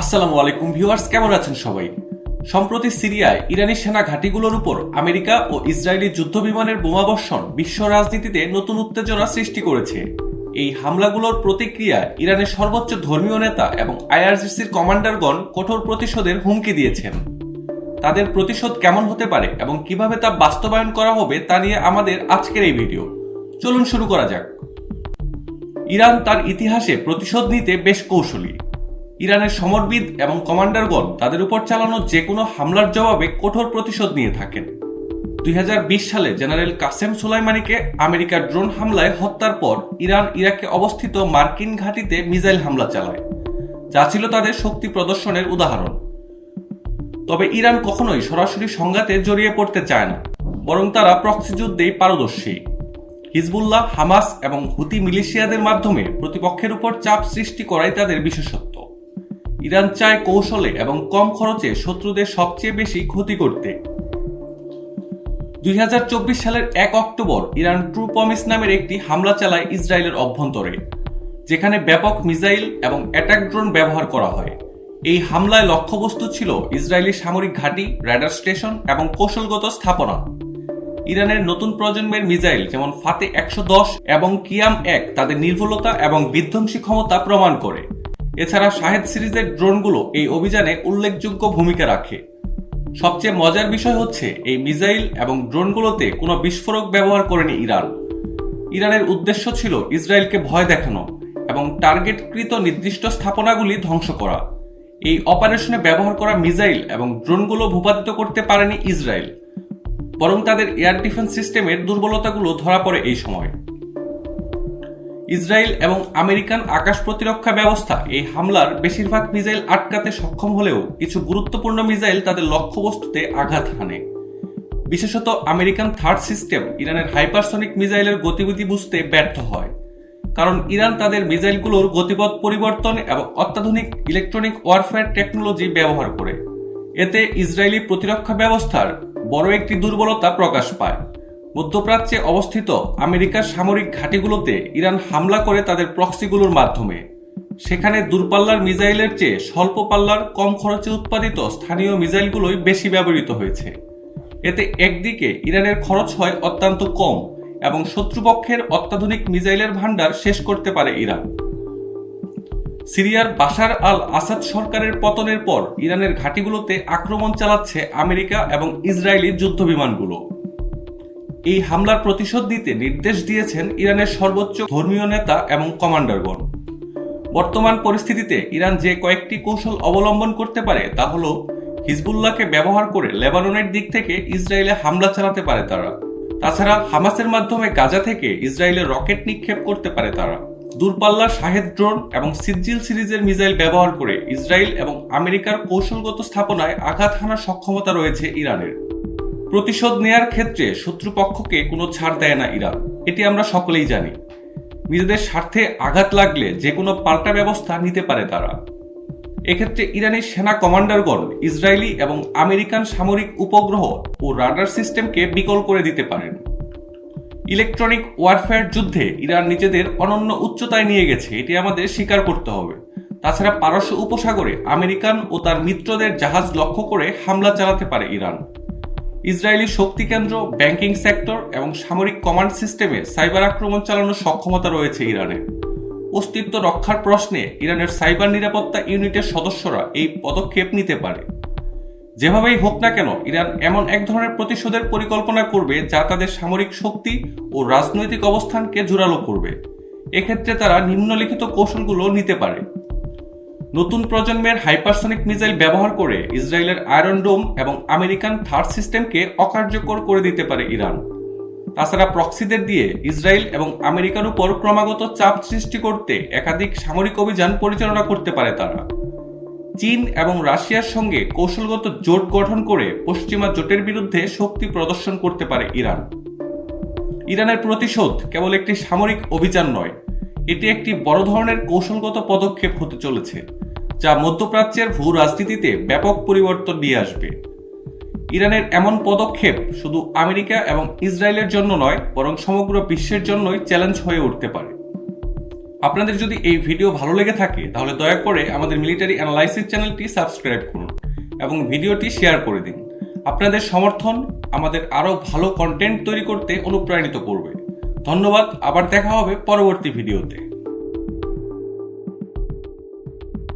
আসসালামু আলাইকুম ভিউয়ার্স, কেমন আছেন সবাই? সম্প্রতি সিরিয়ায় ইরানি সেনা ঘাঁটিগুলোর উপর আমেরিকা ও ইসরায়েলি যুদ্ধ বিমানের বোমাবর্ষণ বিশ্ব রাজনীতিতে নতুন উত্তেজনা সৃষ্টি করেছে। এই হামলাগুলোর প্রতিক্রিয়া ইরানের সর্বোচ্চ ধর্মীয় নেতা এবং আইআরজিসির কমান্ডারগণ কঠোর প্রতিশোধের হুমকি দিয়েছেন। তাদের প্রতিশোধ কেমন হতে পারে এবং কীভাবে তা বাস্তবায়ন করা হবে তা নিয়ে আমাদের আজকের এই ভিডিও। চলুন শুরু করা যাক। ইরান তার ইতিহাসে প্রতিশোধ নিতে বেশ কৌশলী। ইরানের সমরবিদ এবং কমান্ডারগণ তাদের উপর চালানো যে কোনো হামলার জবাবে কঠোর প্রতিশোধ নিয়ে থাকেন। দুই হাজার বিশ সালে জেনারেল কাসেম সোলাইমানিকে আমেরিকার ড্রোন হামলায় হত্যার পর ইরান ইরাকে অবস্থিত মার্কিন ঘাঁটিতে মিসাইল হামলা চালায়, যা ছিল তাদের শক্তি প্রদর্শনের উদাহরণ। তবে ইরান কখনোই সরাসরি সংঘাতে জড়িয়ে পড়তে চায় না, বরং তারা প্রক্সি যুদ্ধেই পারদর্শী। হিজবুল্লাহ, হামাস এবং হুতি মিলিশিয়াদের মাধ্যমে প্রতিপক্ষের উপর চাপ সৃষ্টি করাই তাদের বিশেষত্ব। ইরান চায় কৌশলে এবং কম খরচে শত্রুদের সবচেয়ে বেশি ক্ষতি করতে। দুই হাজার চব্বিশ সালের এক অক্টোবর ইরান ট্রু পমিস নামের একটি হামলা চালায় ইসরায়েলের অভ্যন্তরে, যেখানে ব্যাপক মিসাইল এবং অ্যাটাক ড্রোন ব্যবহার করা হয়। এই হামলায় লক্ষ্যবস্তু ছিল ইসরায়েলি সামরিক ঘাঁটি র্যাডার স্টেশন এবং কৌশলগত স্থাপনা। ইরানের নতুন প্রজন্মের মিসাইল যেমন ফাতে একশো দশ এবং কিয়াম এক তাদের নির্ভুলতা এবং বিধ্বংসী ক্ষমতা প্রমাণ করে। এছাড়া শাহেদ সিরিজের ড্রোনগুলো এই অভিযানে উল্লেখযোগ্য ভূমিকা রাখে। সবচেয়ে মজার বিষয় হচ্ছে, এই মিসাইল এবং ড্রোনগুলোতে কোনো বিস্ফোরক ব্যবহার করেনি ইরান। ইরানের উদ্দেশ্য ছিল ইসরায়েলকে ভয় দেখানো এবং টার্গেটকৃত নির্দিষ্ট স্থাপনাগুলি ধ্বংস করা। এই অপারেশনে ব্যবহার করা মিসাইল এবং ড্রোনগুলো ভূপাতিত করতে পারেনি ইসরায়েল। বরং তাদের এয়ার ডিফেন্স সিস্টেমের দুর্বলতাগুলো ধরা পড়ে এই সময়। ইসরায়েল এবং আমেরিকান আকাশ প্রতিরক্ষা ব্যবস্থা এই হামলার বেশিরভাগ মিসাইল আটকাতে সক্ষম হলেও কিছু গুরুত্বপূর্ণ মিসাইল তাদের লক্ষ্যবস্তুতে আঘাত হানে। বিশেষত আমেরিকান থার্ড সিস্টেম ইরানের হাইপারসনিক মিসাইলের গতিবিধি বুঝতে ব্যর্থ হয়, কারণ ইরান তাদের মিসাইলগুলোর গতিপথ পরিবর্তন এবং অত্যাধুনিক ইলেকট্রনিক ওয়ারফেয়ার টেকনোলজি ব্যবহার করে। এতে ইসরায়েলি প্রতিরক্ষা ব্যবস্থার বড় একটি দুর্বলতা প্রকাশ পায়। মধ্যপ্রাচ্যে অবস্থিত আমেরিকার সামরিক ঘাঁটিগুলোতে ইরান হামলা করে তাদের প্রক্সিগুলোর মাধ্যমে। সেখানে দূরপাল্লার মিসাইলের চেয়ে স্বল্প পাল্লার কম খরচে উৎপাদিত স্থানীয় মিসাইলগুলোই বেশি ব্যবহৃত হয়েছে। এতে একদিকে ইরানের খরচ হয় অত্যন্ত কম এবং শত্রুপক্ষের অত্যাধুনিক মিসাইলের ভাণ্ডার শেষ করতে পারে ইরান। সিরিয়ার বাশার আল আসাদ সরকারের পতনের পর ইরানের ঘাঁটিগুলোতে আক্রমণ চালাচ্ছে আমেরিকা এবং ইসরায়েলি যুদ্ধ বিমানগুলো এই হামলার প্রতিশোধ দিতে নির্দেশ দিয়েছেন ইরানের সর্বোচ্চ ধর্মীয় নেতা এবং কমান্ডারগণ। বর্তমান পরিস্থিতিতে ইরান যে কয়েকটি কৌশল অবলম্বন করতে পারে তা হল হিজবুল্লাহকে ব্যবহার করে লেবাননের দিক থেকে ইসরায়েলে হামলা চালাতে পারে তারা। তাছাড়া হামাসের মাধ্যমে গাজা থেকে ইসরায়েলের রকেট নিক্ষেপ করতে পারে তারা। দূরপাল্লার শাহেদ ড্রোন এবং সিজিল সিরিজের মিসাইল ব্যবহার করে ইসরায়েল এবং আমেরিকার কৌশলগত স্থাপনায় আঘাত হানার সক্ষমতা রয়েছে ইরানের। প্রতিশোধ নেয়ার ক্ষেত্রে শত্রুপক্ষকে কোনো ছাড় দেয় না ইরান। এটি আমরা সকলেই জানি। নিজেদের স্বার্থে আঘাত লাগলে যে কোনো পাল্টা ব্যবস্থা নিতে পারে তারা। এক্ষেত্রে ইরানের সেনা কমান্ডারগণ ইসরায়েলি এবং আমেরিকান সামরিক উপগ্রহ ও রাডার সিস্টেমকে বিকল করে দিতে পারেন। ইলেকট্রনিক ওয়ারফেয়ার যুদ্ধে ইরান নিজেদের অনন্য উচ্চতায় নিয়ে গেছে, এটি আমাদের স্বীকার করতে হবে। তাছাড়া পারস্য উপসাগরে আমেরিকান ও তার মিত্রদের জাহাজ লক্ষ্য করে হামলা চালাতে পারে ইরান। ইসরায়েলি শক্তি কেন্দ্র, ব্যাংকিং সেক্টর এবং সামরিক কমান্ড সিস্টেমে সাইবার আক্রমণ চালানোর সক্ষমতা রয়েছে ইরানের অস্তিত্ব রক্ষার প্রশ্নে ইরানের সাইবার নিরাপত্তা ইউনিটের সদস্যরা এই পদক্ষেপ নিতে পারে। যেভাবেই হোক না কেন, ইরান এমন এক ধরনের প্রতিশোধের পরিকল্পনা করবে যা তাদের সামরিক শক্তি ও রাজনৈতিক অবস্থানকে জোরালো করবে। এক্ষেত্রে তারা নিম্নলিখিত কৌশলগুলো নিতে পারে। নতুন প্রজন্মের হাইপারসনিক মিসাইল ব্যবহার করে ইসরায়েলের আয়রন ডোম এবং আমেরিকান থার্ড সিস্টেমকে অকার্যকর করে দিতে পারে ইরান। তাছাড়া প্রক্সিদের দিয়ে ইসরায়েল এবং আমেরিকার উপর ক্রমাগত চাপ সৃষ্টি করতে একাধিক সামরিক অভিযান পরিচালনা করতে পারে তারা। চীন এবং রাশিয়ার সঙ্গে কৌশলগত জোট গঠন করে পশ্চিমা জোটের বিরুদ্ধে শক্তি প্রদর্শন করতে পারে ইরান। ইরানের প্রতিশোধ কেবল একটি সামরিক অভিযান নয়, এটি একটি বড় ধরনের কৌশলগত পদক্ষেপ হতে চলেছে। যা মধ্যপ্রাচ্যের ভূ রাজনীতিতে ব্যাপক পরিবর্তন নিয়ে আসবে। ইরানের এমন পদক্ষেপ শুধু আমেরিকা এবং ইসরায়েলের জন্য নয়, বরং সমগ্র বিশ্বের জন্যই চ্যালেঞ্জ হয়ে উঠতে পারে। আপনাদের যদি এই ভিডিও ভালো লেগে থাকে, তাহলে দয়া করে আমাদের মিলিটারি অ্যানালাইসিস চ্যানেলটি সাবস্ক্রাইব করুন এবং ভিডিওটি শেয়ার করে দিন। আপনাদের সমর্থন আমাদের আরও ভালো কন্টেন্ট তৈরি করতে অনুপ্রাণিত করবে। ধন্যবাদ, আবার দেখা হবে পরবর্তী ভিডিওতে।